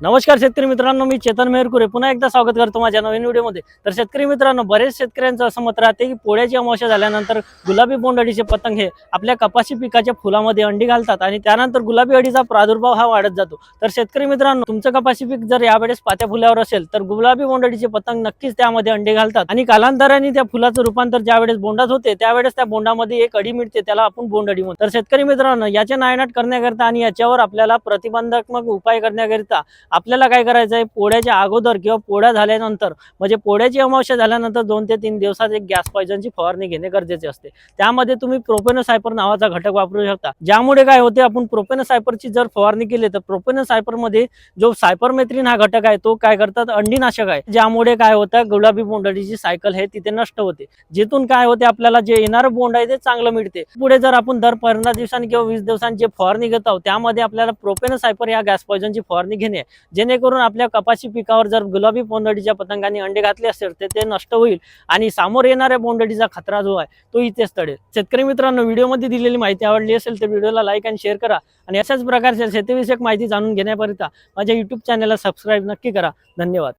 नमस्कार शेतकरी मित्रांनो मी चेतन मेहरकुरे. पुन्हा एकदा स्वागत करतो माझ्या नवीन व्हिडिओमध्ये. तर शेतकरी मित्रांनो बरेच शेतकऱ्यांचं असं मत राहते की पोळ्याची अमावस्या झाल्यानंतर गुलाबी बोंडअळीचे पतंग हे आपल्या कपाशी पिकाच्या फुलामध्ये अंडी घालतात आणि त्यानंतर गुलाबी अळीचा प्रादुर्भाव हा वाढत जातो. तर शेतकरी मित्रांनो तुमचं कपाशी पीक जर यावेळेस पात्या फुल्यावर असेल तर गुलाबी बोंडअळीचे पतंग नक्कीच त्यामध्ये अंडे घालतात. आणि कालांतराने त्या फुलाचं रूपांतर ज्यावेळेस बोंडात होते त्यावेळेस त्या बोंडामध्ये एक अडी मिळते त्याला आपण बोंडअडी म्हणतो. तर शेतकरी मित्रांनो याचे नायनाट करण्याकरिता आणि याच्यावर आपल्याला प्रतिबंधात्मक उपाय करण्याकरिता आपल्याला काय करायचं आहे पोळ्याच्या अगोदर किंवा पोळ्या झाल्यानंतर म्हणजे पोळ्याची अमावस्या झाल्यानंतर दोन ते तीन दिवसात एक गॅस पॉयझनची फवारणी घेणे गरजेचे असते. त्यामध्ये तुम्ही प्रोपेनोसायपर नावाचा घटक वापरू शकता. ज्यामुळे काय होते आपण प्रोपेनोसायपरची जर फवारणी केली तर प्रोपेनोसायपरमध्ये जो सायपरमेथ्रिन हा घटक आहे तो काय करतात? अंडीनाशक आहे. ज्यामुळे काय होतं गुलाबी बोंडाळीची सायकल हे तिथे नष्ट होते. जिथून काय होते आपल्याला जे येणारं बोंड आहे ते चांगलं मिळते. पुढे जर आपण दर पंधरा दिवसांनी किंवा वीस दिवसांची जे फवारणी घेत आहोत त्यामध्ये आपल्याला प्रोपेनोसायपर या गॅस पॉयझनची फवारणी घेणे आहे. जेणेकरून आपल्या कपाशी पिकावर जर गुलाबी बोंडडीच्या पतंगाने अंडे घातले असेल तर ते नष्ट होईल आणि समोर येणाऱ्या बोंडडीचा खतरा जो आहे तो इथेच तडेल. शेतकरी मित्रांनो व्हिडिओमध्ये दिलेली माहिती आवडली असेल तर व्हिडिओला लाईक आणि शेअर करा आणि अशाच प्रकारच्या शेतीविषयक माहिती जाणून घेण्याकरिता माझ्या युट्यूब चॅनलला सबस्क्राईब नक्की करा. धन्यवाद.